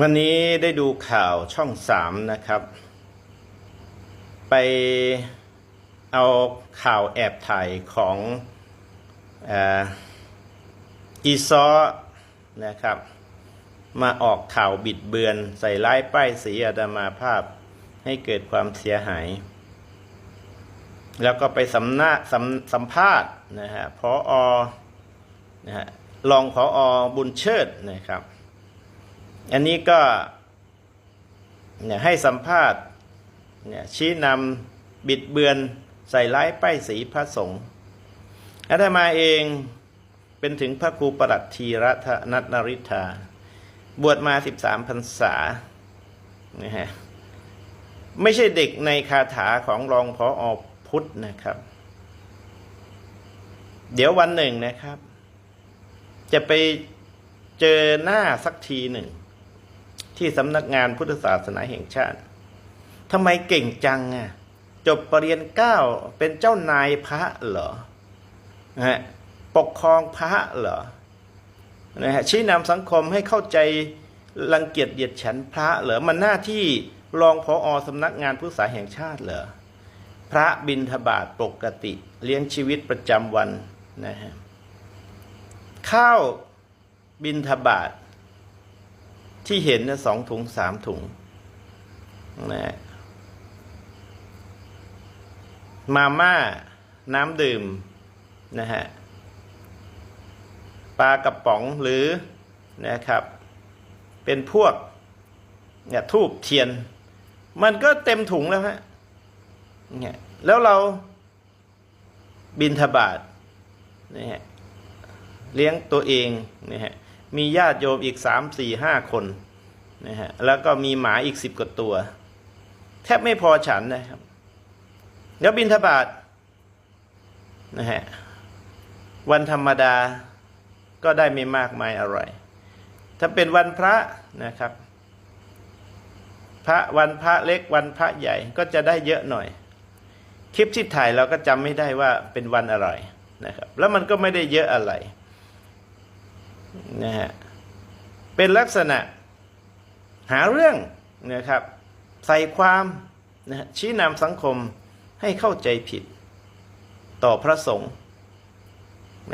วันนี้ได้ดูข่าวช่องสามนะครับ ไปเอาข่าวแอบถ่ายของอีซอนะครับ มาออกข่าวบิดเบือนใส่ร้ายป้ายสีอาตมาภาพให้เกิดความเสียหาย แล้วก็ไปสัมนาสัมสัมภาษณ์นะฮะพออนะฮะรองพออบุญเชิดนะครับ อันนี้ก็เนี่ยให้สัมภาษณ์เนี่ยชี้นำบิดเบือนใส่ร้ายป้ายสีพระสงฆ์อาตมาเองเป็นถึงพระครูประหลัดทีรัตนัตนริธาบวชมาสิบสามพรรษานะฮะไม่ใช่เด็กในคาถาของรองพออพุทธนะครับ เดี๋ยววันหนึ่งนะครับ จะไปเจอหน้าสักทีหนึ่ง ที่สำนักงานพุทธศาสนาแห่งชาติทำไมเก่งจังอะจบปรริญญาเก้าเป็นเจ้านายพระเหรอนะฮะปกครองพระเหรอนะฮะชี้นำสังคมให้เข้าใจรังเกียจเหยียดฉันพระเหรอมันหน้าที่รองพออสำนักงานพุทธศาสนาแห่งชาติเหรอพระบิณฑบาตปกติ เลี้ยงชีวิตประจำวันนะฮะข้าวบิณฑบาต ที่เห็นนะสองถุงสามถุงนะมาม่า น้ำดื่ม นะฮะ ปลากระป๋องหรือนะครับ เป็นพวกเนี่ยทูบเทียน มันก็เต็มถุงแล้วฮะเนี่ยแล้วเราบินทบาทนะฮะเลี้ยงตัวเองนะฮะ มีญาติโยมอีกสามสี่ห้าคนนะฮะแล้วก็มีหมาอีกสิบกว่าตัว แทบไม่พอฉันนะครับ แล้วบินทบาทนะฮะวันธรรมดาก็ได้ไม่มากมายอะไร ถ้าเป็นวันพระนะครับ พระวันพระเล็กวันพระใหญ่ก็จะได้เยอะหน่อย คลิปที่ถ่ายเราก็จำไม่ได้ว่าเป็นวันอะไรนะครับ แล้วมันก็ไม่ได้เยอะอะไร นะฮะเป็นลักษณะหาเรื่องนะครับ ใส่ความนะฮะชี้นำสังคมให้เข้าใจผิดต่อพระสงฆ์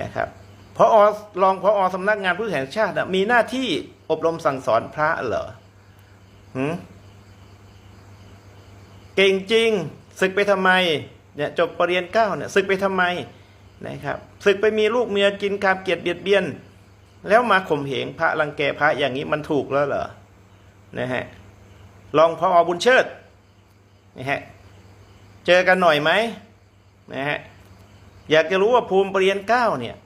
นะครับพออรองพออสำนักงานผู้แห่งชาติน่ะมีหน้าที่อบรมสั่งสอนพระเหรอหืเก่งจริงศึกไปทำไมเนี่ยจบปรริญญาเก้าเนี่ยศึกไปทำไมนะครับศึกไปมีลูกเมียกินกามเกียรติเบียดเบียน แล้วมาข่มเหงพระรังแกพระอย่างนี้มันถูกแล้วเหรอนะฮะลองพออบุญเชิดนะฮะเจอกันหน่อยไหมนะฮะอยากจะรู้ว่าภูมิปรริญญาเก้าเนี่ย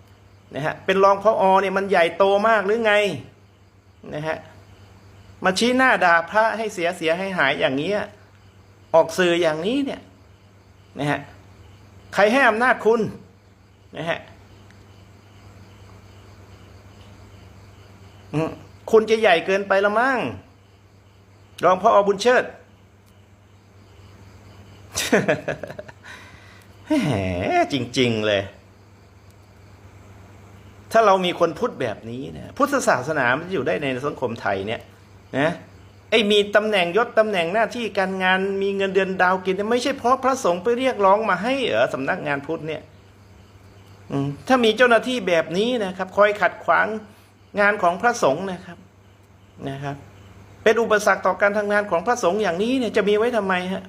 นะฮะเป็นรองพออเนี่ยมันใหญ่โตมากหรือไงนะฮะมาชี้หน้าด่าพระให้เสียเสียให้หายอย่างนี้ออกสื่ออย่างนี้เนี่ยนะฮะใครให้อำนาจคุณนะฮะ อืม คุณจะใหญ่เกินไปละมั้งรองพ่ออบุญเชิดแหมจริง ๆ เลย ถ้าเรามีคนพูดแบบนี้นะพุทธศาสนามันจะอยู่ได้ในสังคมไทยเนี่ย นะไอ้มีตำแหน่งยศตำแหน่งหน้าที่การงานมีเงินเดือนดาวกินไม่ใช่เพราะพระสงฆ์ไปเรียกร้องมาให้เหรอสำนักงานพุทธเนี่ยถ้ามีเจ้าหน้าที่แบบนี้นะครับ คอยขัดขวาง งานของพระสงฆ์นะครับนะครับ เป็นอุปสรรคต่อการทำงานของพระสงฆ์อย่างนี้เนี่ยจะมีไว้ทำไมฮะ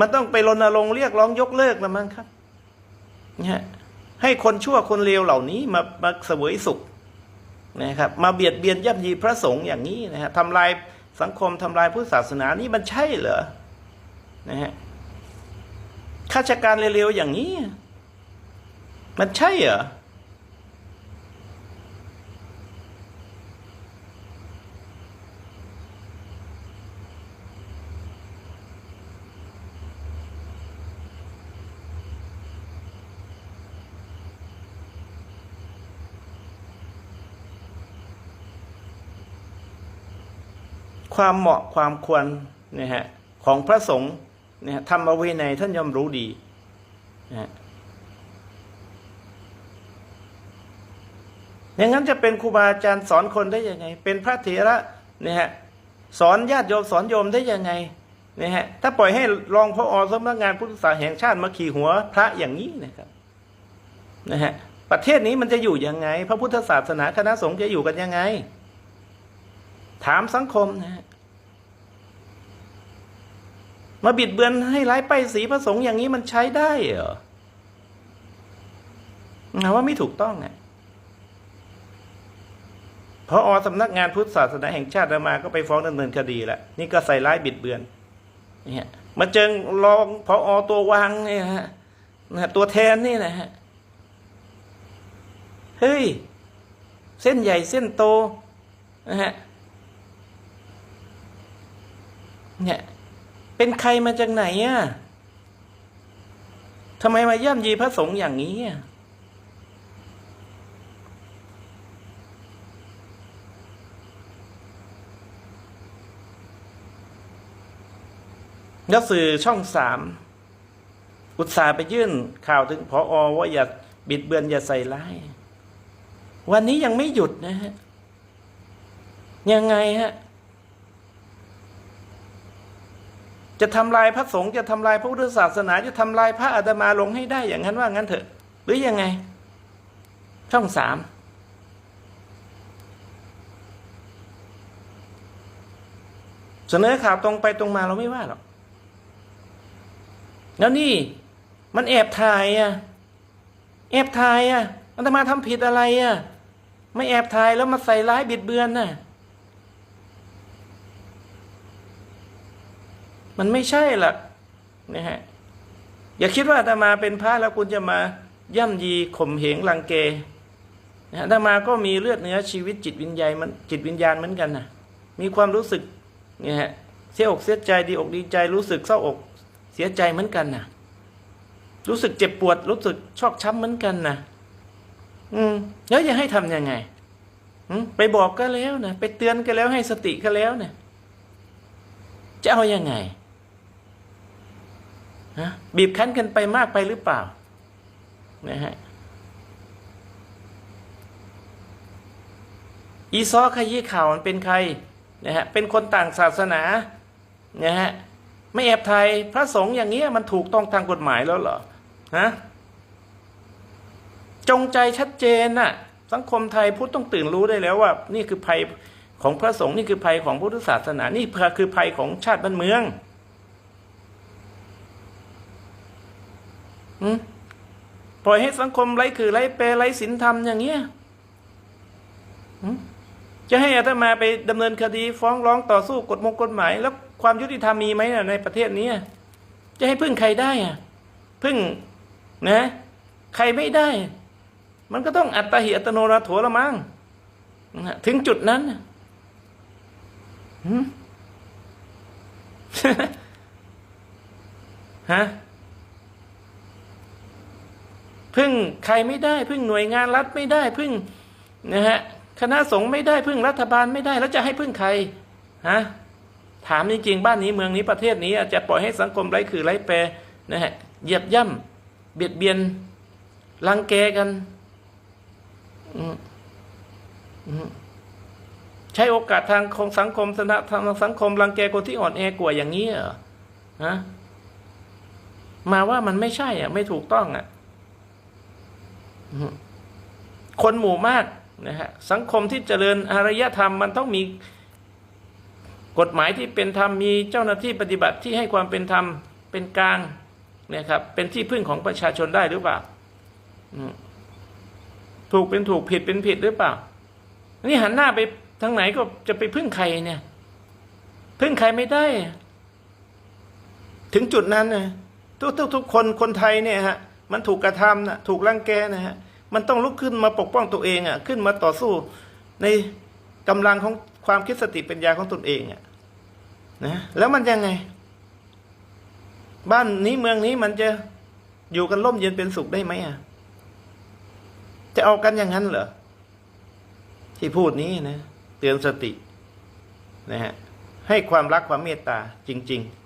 มันต้องไปรณรงค์เรียกร้องยกเลิกล้วมั้งครับนะฮะให้คนชั่วคนเลวเหล่านี้มามาเสวยสุขนะครับ มาเบียดเบียนย่ำยีพระสงฆ์อย่างนี้นะฮะทำลายสังคมทำลายพุทธศาสนานี่มันใช่เหรอนะฮะข้าราชการเร็วๆอย่างนี้ มันใช่เหรอ ความเหมาะความควรนะฮะของพระสงฆ์นะฮะธรรมวินัยท่านย่อมรู้ดีนะฮะอย่างนั้นจะเป็นครูบาอาจารย์สอนคนได้ยังไง เป็นพระเถระเนี่ยฮะสอนญาติโยมสอนโยมได้ยังไงเนี่ยฮะถ้าปล่อยให้รองพระอสำนักงานพุทธศาสนาแห่งชาติมาขี่หัวพระอย่างนี้นะครับนะฮะประเทศนี้มันจะอยู่ยังไง พระพุทธศาสนาคณะสงฆ์จะอยู่กันยังไง ถามสังคมนะฮะมาบิดเบือนให้ร้ายป้ายสีพระสงฆ์อย่างนี้มันใช้ได้เหรอว่าไม่ถูกต้องอะพออสำนักงานพุทธศาสนาแห่งชาติมาก็ไปฟ้องดำเนินคดีแล้วนี่ก็ใส่ร้ายบิดเบือนเนี่ยมาเจอรองพออตัววางเนี่ยนะฮะตัวแทนนี่นะฮะเฮ้ย เส้นใหญ่เส้นโตนะฮะ เนี่ย เป็นใครมาจากไหนอะทำไมมาย่ำยีพระสงฆ์อย่างนี้อะแล้วสื่อช่องสามอุตส่าห์ไปยื่นข่าวถึงพออว่าอย่าบิดเบือนอย่าใส่ร้าย วันนี้ยังไม่หยุดนะฮะ ยังไงฮะ จะทำลายพระสงฆ์จะทำลายพระพุทธศาสนา จะทำลายพระอาตมาลงให้ได้อย่างนั้นว่างั้นเถอะ หรือยังไง ช่องสามเสนอข่าวตรงไปตรงมาเราไม่ว่าหรอกแล้วนี่มันแอบถ่ายอะแอบถ่ายอะอาตมาทำผิดอะไรอะไม่แอบถ่ายแล้วมาใส่ร้ายบิดเบือนน่ะ มันไม่ใช่หรอกนะฮะอย่าคิดว่าอาตมาเป็นพระแล้วคุณจะมาย่ำยีข่มเหงรังเกนะฮะอาตมาก็มีเลือดเนื้อชีวิตจิตวิญญาณมันจิตวิญญาณเหมือนกันนะมีความรู้สึกเนี่ยฮะเสียอกเสียใจดีอกดีใจรู้สึกเศร้าอกเสียใจเหมือนกันนะรู้สึกเจ็บปวด รู้สึกชอกช้ำเหมือนกันนะอืมแล้วจะให้ทำยังไงไปบอกก็แล้วนะไปเตือนก็แล้วให้สติก็แล้วนะจะเอายังไง ฮะบีบคั้นกันไปมากไปหรือเปล่านะฮะอีซอขยี้ข่าวมันเป็นใครนะฮะเป็นคนต่างศาสนานะฮะไม่แอบไทยพระสงฆ์อย่างเงี้ยมันถูกต้องทางกฎหมายแล้วเหรอฮะจงใจชัดเจนน่ะสังคมไทยพุทธต้องตื่นรู้ได้แล้วว่า นี่คือภัยของพระสงฆ์นี่คือภัยของพุทธศาสนา นี่คือภัยของชาติบ้านเมืองอืม ปล่อยให้สังคมไร้คือไร้เปรไร้ศีลธรรมอย่างเงี้ยจะให้อาตมาไปดำเนินคดีฟ้องร้องต่อสู้กฎมงกฎหมาย แล้วความยุติธรรมมีไหมในประเทศนี้จะให้พึ่งใครได้อะพึ่งนะ ใครไม่ได้ มันก็ต้องอัตตาหิอัตโนนาโถละมั้งถึงจุดนั้นฮะ พึ่งใครไม่ได้พึ่งหน่วยงานรัฐไม่ได้พึ่งนะฮะคณะสงฆ์ไม่ได้พึ่งรัฐบาลไม่ได้แล้วจะให้พึ่งใครฮะถามจริงๆบ้านนี้เมืองนี้ประเทศนี้จะปล่อยให้สังคมไร้คือไร้แปรนะฮะเหยียบย่ำเบียดเบียนรังแกกันอืใช้โอกาสทางของสังคมสนะทางสังคมรังแกคนที่อ่อนแอกว่าอย่างนี้เหรอฮะมาว่ามันไม่ใช่อะ ไม่ถูกต้องอะ คนหมู่มากนะฮะสังคมที่เจริญอารยธรรมมันต้องมีกฎหมายที่เป็นธรรมมีเจ้าหน้าที่ปฏิบัติที่ให้ความเป็นธรรมเป็นกลางนะครับเป็นที่พึ่งของประชาชนได้หรือเปล่าถูกเป็นถูกผิดเป็นผิดหรือเปล่า นี่หันหน้าไปทางไหนก็จะไปพึ่งใครเนี่ย พึ่งใครไม่ได้ ถึงจุดนั้นนะทุกทุกทุกคนคนไทยเนี่ยฮะ มันถูกกระทำนะถูกรังแกนะฮะมันต้องลุกขึ้นมาปกป้องตัวเองอะขึ้นมาต่อสู้ในกำลังของความคิดสติปัญญาของตนเองอะนะแล้วมันยังไง บ้านนี้เมืองนี้มันจะอยู่กันร่มเย็นเป็นสุขได้ไหมอะจะเอากันอย่างนั้นเหรอที่พูดนี้นะเตือนสตินะฮะให้ความรักความเมตตาจริง ๆ